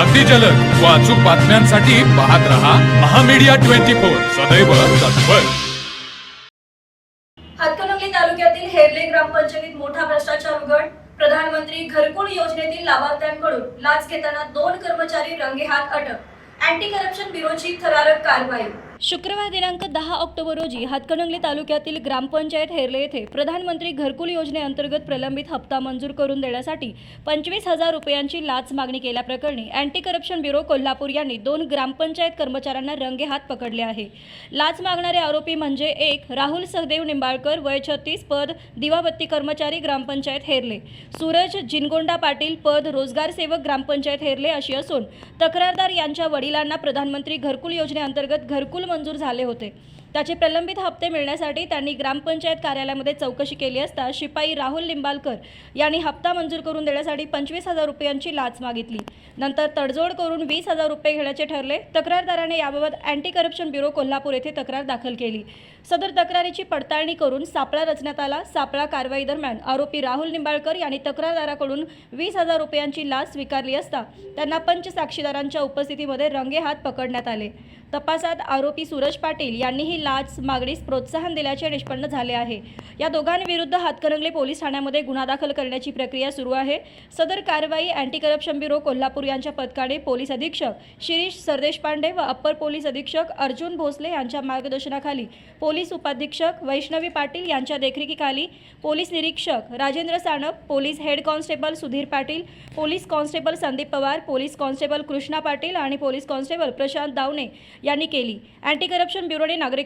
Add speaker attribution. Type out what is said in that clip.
Speaker 1: अगदी जलद व अचूक बातम्यांसाठी पाहत रहा महामीडिया ट्वेंटी फोर. सदैव तत्पर.
Speaker 2: हातकणंगले तालुक्यातील हेरले ग्रामपंचायतीत मोठा भ्रष्टाचार उघड. प्रधानमंत्री घरकुल योजनेतील लाभार्थ्यांकडून लाच घेताना दोन कर्मचारी रंगेहात अटक. अँटी करप्शन ब्युरोची थरारक कारवाई. शुक्रवार दिनांक दहा ऑक्टोबर रोजी हातकणंगले तालुक्यातील ग्रामपंचायत हेरले येथे प्रधानमंत्री घरकुल योजनेअंतर्गत प्रलंबित हप्ता मंजूर करून देण्यासाठी पंचवीस हजार रुपयांची लाच मागणी केल्याप्रकरणी अँटी करप्शन ब्युरो कोल्हापूर यांनी दोन ग्रामपंचायत कर्मचाऱ्यांना रंगेहात पकडले आहे. लाच मागणारे आरोपी म्हणजे एक राहुल सहदेव निंबाळकर वय छत्तीस पद दिवाबत्ती कर्मचारी ग्रामपंचायत हेरले. सूरज जिनगोंडा पाटील पद रोजगार सेवक ग्रामपंचायत हेरले अशी असून तक्रारदार यांच्या वडील महिलांना प्रधानमंत्री घरकुल योजनेअंतर्गत घरकुल मंजूर झाले होते. त्याचे प्रलंबित हप्ते मिळण्यासाठी त्यांनी ग्रामपंचायत कार्यालयामध्ये चौकशी केली असता शिपाई राहुल लिंबालकर यांनी हप्ता मंजूर करून देण्यासाठी पंचवीस हजार रुपयांची लाच मागितली. नंतर तडजोड करून वीस हजार रुपये घेण्याचे ठरले. तक्रारदाराने याबाबत अँटी करप्शन ब्युरो कोल्हापूर येथे तक्रार दाखल केली. सदर तक्रारीची पडताळणी करून सापळा रचण्यात आला. सापळा कारवाई दरम्यान आरोपी राहुल निंबाळकर यांनी तक्रारदाराकडून वीस हजार रुपयांची लाच स्वीकारली असता त्यांना पंच साक्षीदारांच्या उपस्थितीमध्ये रंगेहात पकडण्यात आले. तपासात आरोपी सूरज पाटील यांनीही लाच मागणीस प्रोत्साहन दिल्याचे निष्पन्न झाले आहे. या दोघांविरुद्ध हातकणंगले पोलीस ठाण्यामध्ये गुन्हा दाखल करण्याची प्रक्रिया सुरू आहे. सदर कारवाई अँटी करप्शन ब्युरो कोल्हापूर यांच्या पथकाने पोलीस अधीक्षक शिरीष सरदेश पांडे व अप्पर पोलीस अधीक्षक अर्जुन भोसले यांच्या मार्गदर्शनाखाली पोलीस उपाधीक्षक वैष्णवी पाटील यांच्या देखरेखीखाली पोलीस निरीक्षक Rajendra Sanap police head constable Sudhir Patil police constable Sandeep Pawar police constable Krishna Patil आणि पोलीस कॉन्स्टेबल प्रशांत दावणे यांनी केली. अँटी करप्शन ब्युरोने नागरिक